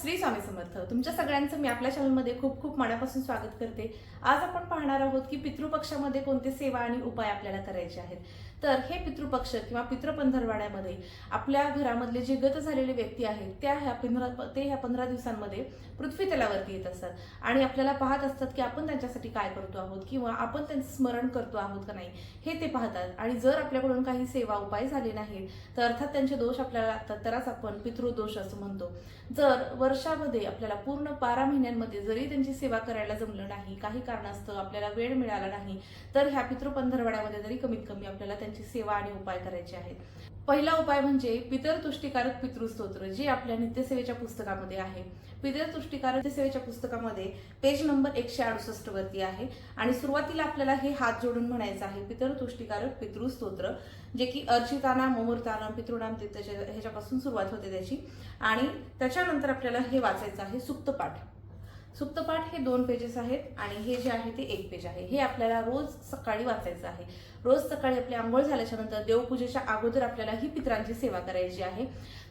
श्री स्वामी समर्थ. तुमच्या सगळ्यांचं मी आपल्या चॅनलमध्ये खूप खूप मनापासून स्वागत करते. आज आपण पाहणार आहोत की पितृपक्षामध्ये कोणते सेवा आणि उपाय आपल्याला करायचे आहेत. तर हे पितृपक्ष किंवा पितृपंधरवाड्यामध्ये आपल्या घरामधले जे गत झालेले व्यक्ती आहेत त्या ह्या पंधरा ते ह्या पंधरा दिवसांमध्ये पृथ्वी तलावरती येत असतात. आणि आपल्याला पाहत असतात की आपण त्यांच्यासाठी काय करतो आहोत किंवा आपण त्यांचं स्मरण करतो आहोत का नाही हे ते पाहतात. आणि जर आपल्याकडून काही सेवा उपाय झाले नाहीत तर अर्थात त्यांचे दोष आपल्याला लागतात तरच आपण पितृदोष असं म्हणतो. जर वर्षामध्ये आपल्याला पूर्ण बारा महिन्यांमध्ये जरी त्यांची सेवा करायला जमलं नाही काही कारणास्तव आपल्याला वेळ मिळाला नाही तर ह्या पितृपंधरवाड्यामध्ये जरी कमीत कमी आपल्याला त्यांची सेवा आणि उपाय करायचे आहेत. पहिला उपाय म्हणजे पितरतुष्टीकारक पितृस्तोत्र जे आपल्या नित्यसेवेच्या पुस्तकामध्ये आहे. पितरतुष्टीकारक सेवेच्या पुस्तकामध्ये पेज नंबर एकशे अडुसष्ट वरती आहे. आणि सुरुवातीला आपल्याला हे हात जोडून म्हणायचं आहे पितरतुष्टीकारक पितृस्तोत्र जे की अर्चितानाम अमृतानाम पितृणाम ते त्याच्या ह्याच्यापासून सुरुवात होते त्याची. आणि त्याच्यानंतर आपल्याला हे वाचायचं आहे सुप्तपाठ. सुप्तपाठ हे दोन पेजेस आहेत आणि हे जे आहे ते एक पेज आहे. हे आपल्याला रोज सकाळी वाचायचं आहे. रोज सकाळी आपली आंघोळ झाल्याच्यानंतर देवपूजेच्या अगोदर आपल्याला ही पित्रांची सेवा करायची आहे.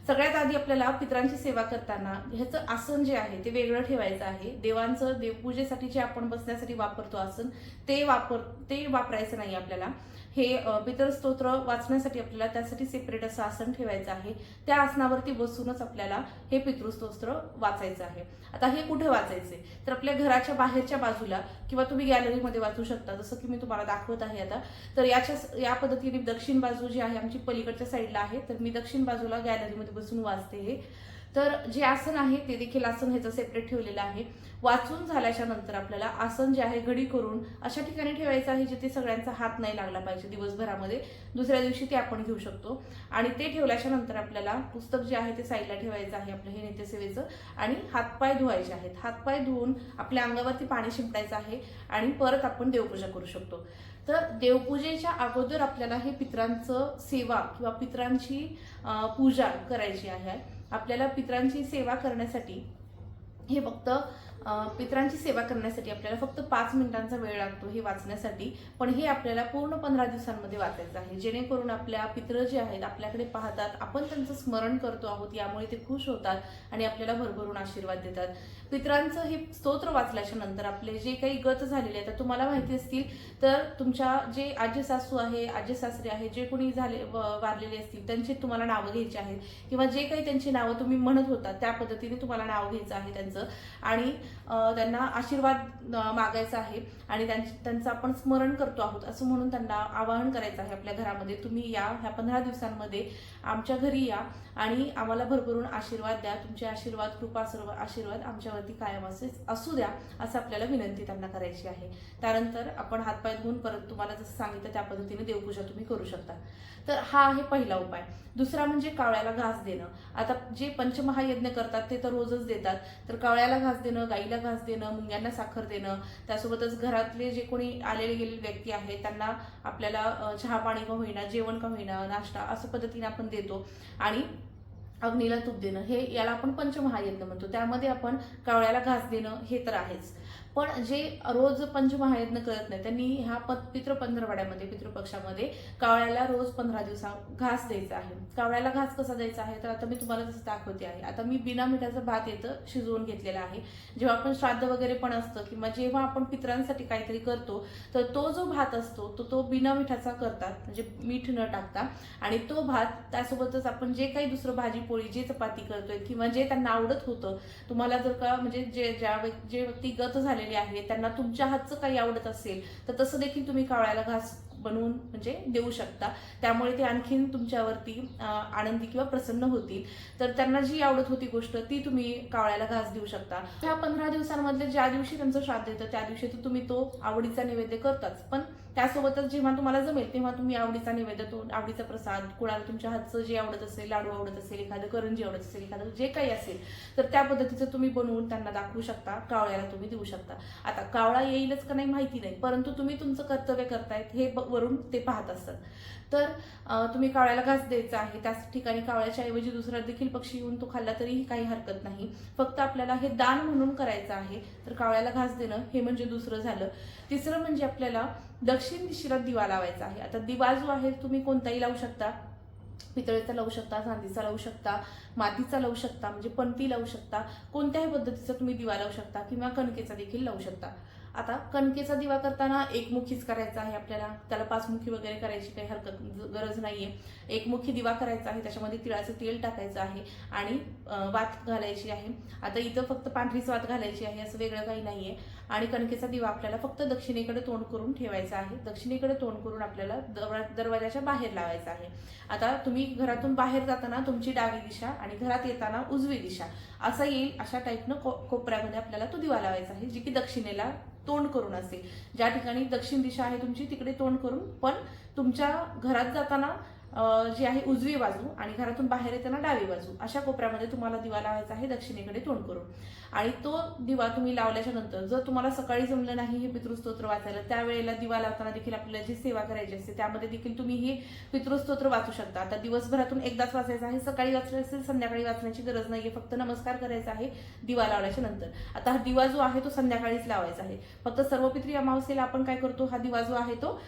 सगळ्यात आधी आपल्याला पित्रांची सेवा करताना ह्याचं आसन जे आहे ते वेगळं ठेवायचं आहे. देवांचं देवपूजेसाठी जे आपण बसण्यासाठी वापरतो आसन ते वापर ते वापरायचं नाही आपल्याला. हे पितरस्तोत्र वाचण्यासाठी आपल्याला त्यासाठी सेपरेट असं आसन ठेवायचं आहे. त्या आसनावरती बसूनच आपल्याला हे पितृस्तोत्र वाचायचं आहे. आता हे कुठे वाचायचे? तर आपल्या घराच्या बाहेरच्या बाजूला किंवा तुम्ही गॅलरीमध्ये वाचू शकता. जसं की मी तुम्हाला दाखवत आहे आता. तर याच्या या पद्धतीने दक्षिण बाजू जी आहे आमची पलीकडच्या साईडला आहे. तर मी दक्षिण बाजूला गॅलरीमध्ये बसून वाचते हे. तर जे आसन आहे ते देखील आसन ह्याचं सेपरेट ठेवलेलं आहे. वाचून झाल्याच्यानंतर आपल्याला आसन जे आहे घडी करून अशा ठिकाणी ठेवायचं आहे जिथे सगळ्यांचा हात नाही लागला पाहिजे दिवसभरामध्ये. दुसऱ्या दिवशी ते आपण घेऊ शकतो. आणि ते ठेवल्याच्या नंतर आपल्याला पुस्तक जे आहे ते साईडला ठेवायचं आहे आपलं हे नेतेसेवेचं आणि हातपाय धुवायचे आहेत. हातपाय धुवून आपल्या अंगावरती पाणी शिंपडायचं आहे आणि परत आपण देवपूजा करू शकतो. तर देवपूजेच्या अगोदर आपल्याला हे पित्रांचं सेवा किंवा पित्रांची अं, पूजा करायची आहे. आपल्याला पित्रांची सेवा करण्यासाठी हे फक्त पित्रांची सेवा करण्यासाठी आपल्याला फक्त पाच मिनिटांचा वेळ लागतो हे वाचण्यासाठी पण हे आपल्याला पूर्ण पंधरा दिवसांमध्ये वाचायचं आहे. जेणेकरून आपल्या पित्र जे आहेत आपल्याकडे पाहतात आपण त्यांचं स्मरण करतो आहोत यामुळे ते खुश होतात आणि आपल्याला भरभरून आशीर्वाद देतात. पित्रांचं हे स्तोत्र वाचल्याच्या नंतर आपले जे काही गत झालेले आहेत तर तुम्हाला माहिती असतील तर तुमच्या जे आजी सासू आहे आजी सासरे आहे जे कोणी झाले व- वारलेले असतील त्यांची तुम्हाला नावं घ्यायची आहेत. किंवा जे काही त्यांची नावं तुम्ही म्हणत होता त्या पद्धतीने तुम्हाला नाव घ्यायचं आहे त्यांचं. आणि त्यांना आशीर्वाद मागायचा आहे आणि त्यांची त्यांचं आपण स्मरण करतो आहोत असं म्हणून त्यांना आवाहन करायचं आहे आपल्या घरामध्ये. तुम्ही या ह्या पंधरा दिवसांमध्ये आमच्या घरी या आणि आम्हाला भरभरून आशीर्वाद द्या. तुमचे आशीर्वाद कृपा सर्व आशीर्वाद आमच्यावरती कायम असे असू द्या असं आपल्याला विनंती त्यांना करायची आहे. त्यानंतर आपण हातपाय धुवून परत तुम्हाला जसं सांगितलं त्या पद्धतीने देवपूजा तुम्ही करू शकता. तर हा आहे पहिला उपाय. दुसरा म्हणजे कावळ्याला घास देणं. आता जे पंचमहायज्ञ करतात ते तर रोजच देतात. तर कावळ्याला घास देणं गाईला घास देणं मुंग्यांना साखर देणं त्यासोबतच घरातले जे कोणी आलेले गेलेले व्यक्ती आहेत त्यांना आपल्याला चहा पाणी का होईना जेवण का होईना नाश्ता असं पद्धतीने आपण देतो. आणि अग्नीला तूप देणं हे याला आपण पंचमहायज्ञ म्हणतो. त्यामध्ये आपण कावळ्याला घास देणं हे तर आहेच. पण जे रोज पंचमहायज्ञ करत नाही त्यांनी ह्या प पितृ पंधरवाड्यामध्ये पितृपक्षामध्ये कावळ्याला रोज पंधरा दिवसा घास द्यायचा आहे. कावळ्याला घास कसा द्यायचा आहे? तर आता मी तुम्हाला जसं दाखवते आहे. आता मी बिना मिठाचं भात येतं शिजवून घेतलेला आहे. जेव्हा आपण श्राद्ध वगैरे पण असतं किंवा जेव्हा आपण पित्रांसाठी काहीतरी करतो तर तो जो भात असतो तो तो बिना मिठाचा करतात. म्हणजे मीठ न टाकता. आणि तो भात त्यासोबतच आपण जे काही दुसरं भाजी पोळी जे चपाती करतोय किंवा जे त्यांना आवडत होतं तुम्हाला जर का म्हणजे जे ज्या व्यक्- जे व्यक्ती गत झालेले आहे त्यांना तुमच्या हातचं काही आवडत असेल तर तसं देखील तुम्ही कावळ्याला घास बनवून म्हणजे देऊ शकता. त्यामुळे ते आणखीन तुमच्यावरती आनंदी किंवा प्रसन्न होतील. तर त्यांना जी आवडत होती गोष्ट ती तुम्ही कावळ्याला घास देऊ शकता. ह्या पंधरा दिवसांमधले ज्या दिवशी त्यांचं श्राद्ध येतं त्या दिवशी तर तुम्ही तो आवडीचा नैवेद्य करताच. पण त्यासोबतच जेव्हा तुम्हाला जमेल तेव्हा तुम्ही आवडीचा नैवेद्य तो आवडीचा प्रसाद कुणाला तुमच्या हातचं जे आवडत असेल लाडू आवडत असेल एखादं करंजी आवडत असेल एखादं जे काही असेल तर त्या पद्धतीचं तुम्ही बनवून त्यांना दाखवू शकता कावळ्याला तुम्ही देऊ शकता. आता कावळा येईलच का नाही माहिती नाही परंतु तुम्ही तुमचं कर्तव्य करतायत हे ब- वरून ते पाहत असतात. तर तुम्ही कावळ्याला घास द्यायचा आहे त्याच ठिकाणी कावळ्याच्या ऐवजी दुसरा देखील पक्षी येऊन तो खाल्ला तरीही काही हरकत नाही. फक्त आपल्याला हे दान म्हणून करायचं आहे. तर कावळ्याला घास देणं हे म्हणजे दुसरं झालं. तिसरं म्हणजे आपल्याला दक्षिण दिशेला दिवा लावायचा आहे. आता दिवा जो आहे तुम्ही कोणताही लावू शकता. पितळेचा लावू शकता चांदीचा लावू शकता मातीचा लावू शकता म्हणजे पंती लावू शकता. कोणत्याही पद्धतीचा तुम्ही दिवा लावू शकता किंवा कणकेचा देखील लावू शकता. आता कणकेचा दिवा करताना एकमुखीच करायचा आहे आपल्याला. त्याला पाचमुखी वगैरे करायची काही हरकत गरज नाहीये. एकमुखी दिवा करायचा आहे त्याच्यामध्ये तिळाचं तेल टाकायचं आहे आणि वात घालायची आहे. आता इथं फक्त पांढरीच वात घालायची आहे असं वेगळं काही नाहीये. आणि कणकेचा दिवा आपल्याला फक्त दक्षिणेकडे तोंड करून ठेवायचा आहे. दक्षिणेकडे तोंड करून आपल्याला दरवा- दरवाजाच्या बाहेर लावायचा आहे. आता तुम्ही घरातून बाहेर जाताना तुमची डावी दिशा आणि घरात येताना उजवी दिशा. असं येईल अशा टाईपनं को कोपऱ्यामध्ये आपल्याला तो दिवा लावायचा आहे जी की दक्षिणेला तोंड करून असेल ज्या ठिकाणी दक्षिण दिशा आहे तुमची तिकडे तोंड करून. पण तुमच्या घरात जाताना जी आहे उजवी बाजू आणि घरातून बाहेर येताना डावी बाजू अशा कोपऱ्यामध्ये तुम्हाला दिवा लावायचा आहे दक्षिणेकडे तोंड करून. आणि तो दिवा तुम्ही लावल्याच्या नंतर जर तुम्हाला सकाळी जमलं नाही हे पितृस्तोत्र वाचायला त्यावेळेला दिवा लावताना देखील आपल्याला जी सेवा करायची असते त्यामध्ये देखील तुम्ही हे पितृस्तोत्र वाचू शकता. आता दिवसभरातून एकदाच वाचायचं आहे सकाळी वाचलं असेल संध्याकाळी वाचण्याची गरज नाहीये फक्त नमस्कार करायचा आहे दिवा लावल्याच्या नंतर. आता हा दिवा जो आहे तो संध्याकाळीच लावायचा आहे. फक्त सर्वपित्री अमावस्येला आपण काय करतो? हा दिवा जो आहे तो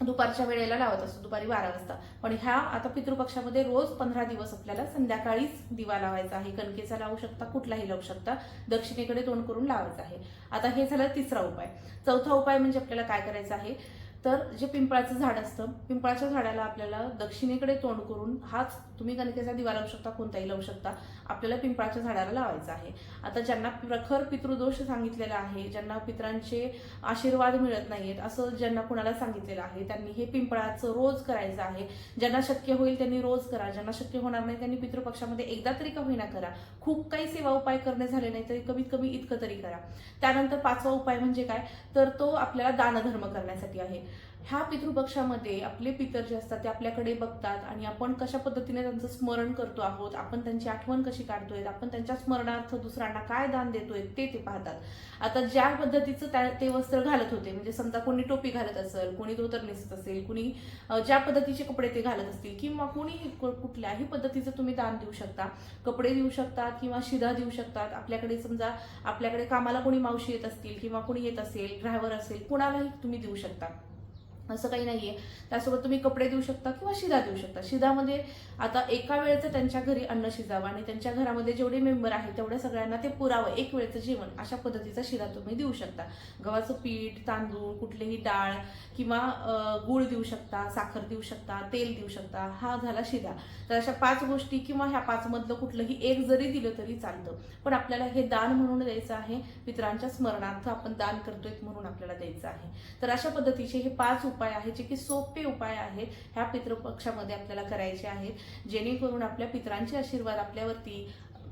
दुपारच्या वेळेला लावत असतो दुपारी बारा वाजता. पण ह्या आता पितृपक्षामध्ये रोज पंधरा दिवस आपल्याला संध्याकाळीच दिवा लावायचा आहे. कणकेचा लावू शकता कुठलाही लावू शकता. दक्षिणेकडे तोंड करून लावायचा आहे. आता हे झालं तिसरा उपाय. चौथा उपाय म्हणजे आपल्याला काय करायचं आहे? तर जे पिंपळाचं झाड असतं पिंपळाच्या झाडाला आपल्याला दक्षिणेकडे तोंड करून हाच तुम्ही कणिकेचा दिवा लावू शकता कोणताही लावू शकता आपल्याला पिंपळाच्या झाडाला लावायचा आहे. आता ज्यांना प्रखर पितृदोष सांगितलेला आहे ज्यांना पितरांचे आशीर्वाद मिळत नाहीत असं ज्यांना कुणाला सांगितलेलं आहे त्यांनी हे पिंपळाचं रोज करायचं आहे. ज्यांना शक्य होईल त्यांनी रोज करा ज्यांना शक्य होणार नाही त्यांनी पितृपक्षामध्ये एकदा तरी का होईना करा. खूप काही सेवा उपाय करणे झाले नाही तरी कमीत कमी इतकं तरी करा. त्यानंतर पाचवा उपाय म्हणजे काय? तर तो आपल्याला दानधर्म करण्यासाठी आहे. ह्या पितृपक्षामध्ये आपले पितर जे असतात ते आपल्याकडे बघतात आणि आपण कशा पद्धतीने त्यांचं स्मरण करतो आहोत आपण त्यांची आठवण कशी काढतोय आपण त्यांच्या स्मरणार्थ दुसऱ्यांना काय दान देतोय ते ते पाहतात. आता ज्या पद्धतीचं त्या- ते वस्त्र घालत होते म्हणजे समजा कोणी टोपी घालत असेल कोणी धोतर नेसत असेल कोणी ज्या पद्धतीचे कपडे ते घालत असतील किंवा कोणी कु- कुठल्याही पद्धतीचं तुम्ही दान देऊ शकता. कपडे देऊ शकतात किंवा शिधा देऊ शकतात. आपल्याकडे समजा आपल्याकडे कामाला कोणी मावशी येत असतील किंवा कोणी येत असेल ड्रायव्हर असेल कुणालाही तुम्ही देऊ शकता. असं काही नाही आहे त्यासोबत तुम्ही कपडे देऊ शकता किंवा शिधा देऊ शकता. शिधामध्ये आता एका वेळेचं त्यांच्या घरी अन्न शिजावं आणि त्यांच्या घरामध्ये जेवढे मेंबर आहेत तेवढ्या सगळ्यांना ते पुरावं एक वेळेचं जेवण. अशा पद्धतीचा शिधा तुम्ही देऊ शकता. गव्हाचं पीठ तांदूळ कुठलीही डाळ किंवा गूळ देऊ शकता साखर देऊ शकता तेल देऊ शकता. हा झाला शिधा तर अशा पाच गोष्टी किंवा ह्या पाचमधलं कुठलंही एक जरी दिलं तरी चालतं. पण आपल्याला हे दान म्हणून द्यायचं आहे. मित्रांच्या स्मरणार्थ आपण दान करतोय म्हणून आपल्याला द्यायचं आहे. तर अशा पद्धतीचे हे पाच उपाय आहे जे की सोपे उपाय आहेत ह्या पितृपक्षामध्ये आपल्याला करायचे आहेत. जेणेकरून आपल्या पितरांचे आशीर्वाद आपल्यावरती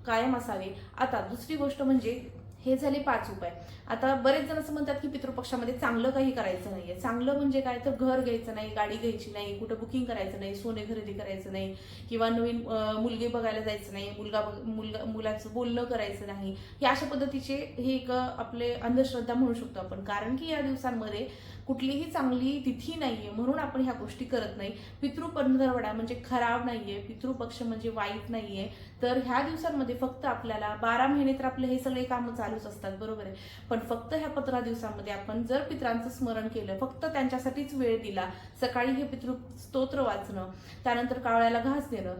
कायम असावे. आता दुसरी गोष्ट म्हणजे हे झाले पाच उपाय. आता बरेच जण असं म्हणतात की पितृपक्षामध्ये चांगलं काही करायचं नाहीये. चांगलं म्हणजे काय? तर घर घ्यायचं नाही गाडी घ्यायची नाही कुठं बुकिंग करायचं नाही सोने खरेदी करायचं नाही किंवा नवीन मुलगी बघायला जायचं नाही मुलगा मुलगा मुलाचं बोलणं करायचं नाही. हे अशा पद्धतीचे हे एक आपले अंधश्रद्धा म्हणू शकतो आपण. कारण की या दिवसांमध्ये कुठलीही चांगली तिथी नाही आहे म्हणून आपण ह्या गोष्टी करत नाही. पितृपंधरवडा म्हणजे खराब नाही आहे पितृपक्ष म्हणजे वाईट नाहीये. तर ह्या दिवसांमध्ये फक्त आपल्याला बारा महिने तर आपले हे सगळे कामं चालूच असतात बरोबर आहे? पण फक्त ह्या पंधरा दिवसांमध्ये आपण जर पित्रांचं स्मरण केलं फक्त त्यांच्यासाठीच वेळ दिला सकाळी हे पितृ स्तोत्र वाचणं त्यानंतर कावळ्याला घास देणं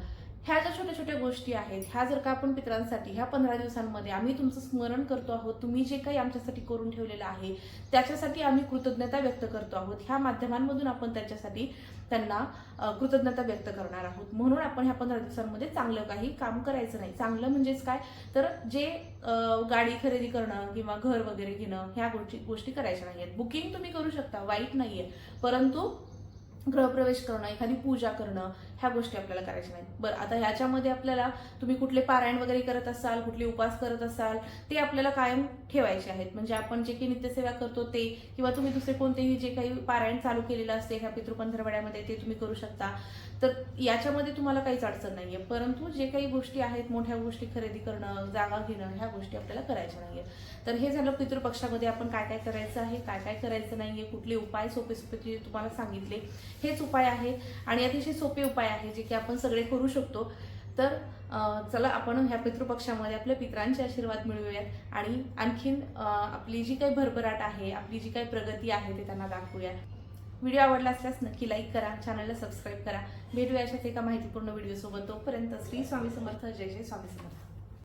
ह्या ज्या छोट्या छोट्या गोष्टी आहेत ह्या जर का आपण पित्रांसाठी ह्या पंधरा दिवसांमध्ये आम्ही तुमचं स्मरण करतो आहोत तुम्ही जे काही आमच्यासाठी करून ठेवलेलं आहे त्याच्यासाठी आम्ही कृतज्ञता व्यक्त करतो आहोत. ह्या माध्यमांमधून आपण त्याच्यासाठी त्यांना कृतज्ञता व्यक्त करणार आहोत. म्हणून आपण ह्या पंधरा दिवसांमध्ये चांगलं काही काम करायचं नाही. चांगलं म्हणजेच काय? तर जे गाडी खरेदी करणं किंवा घर वगैरे घेणं ह्या गोष्टी गोष्टी करायच्या नाही आहेत बुकिंग तुम्ही करू शकता वाईट नाही आहे परंतु गृहप्रवेश करणं एखादी पूजा करणं ह्या गोष्टी आपल्याला करायच्या नाहीत. बरं आता ह्याच्यामध्ये आपल्याला तुम्ही कुठले पारायण वगैरे करत असाल कुठले उपास करत असाल ते आपल्याला कायम ठेवायचे आहेत. म्हणजे आपण जे काही नित्यसेवा करतो ते किंवा तुम्ही दुसरे कोणतेही जे काही पारायण चालू केलेलं असते ह्या पितृपंधरवड्यामध्ये ते तुम्ही करू शकता. तर याच्यामध्ये तुम्हाला काहीच अडचण नाही आहे परंतु जे काही गोष्टी आहेत मोठ्या गोष्टी खरेदी करणं जागा घेणं ह्या गोष्टी आपल्याला करायच्या नाहीयेत तर हे झालं पितृपक्षामध्ये आपण काय काय करायचं आहे काय काय करायचं नाहीये कुठले उपाय सोपे सोपे तुम्हाला सांगितले. हेच उपाय आहे आणि अतिशय सोपे उपाय आहे जे की आपण सगळे करू शकतो. तर चला आपण ह्या पितृपक्षामध्ये आपल्या पित्रांचे आशीर्वाद मिळवूयात आणि आणखीन आपली जी काही भरभराट आहे आपली जी काही प्रगती आहे ते त्यांना दाखवूयात व्हिडिओ आवडला असल्यास नक्की लाईक करा चॅनलला सबस्क्राईब करा. भेटूया अशाच एका माहितीपूर्ण व्हिडिओसोबत. तोपर्यंत श्री स्वामी समर्थ. जय जय स्वामी समर्थ.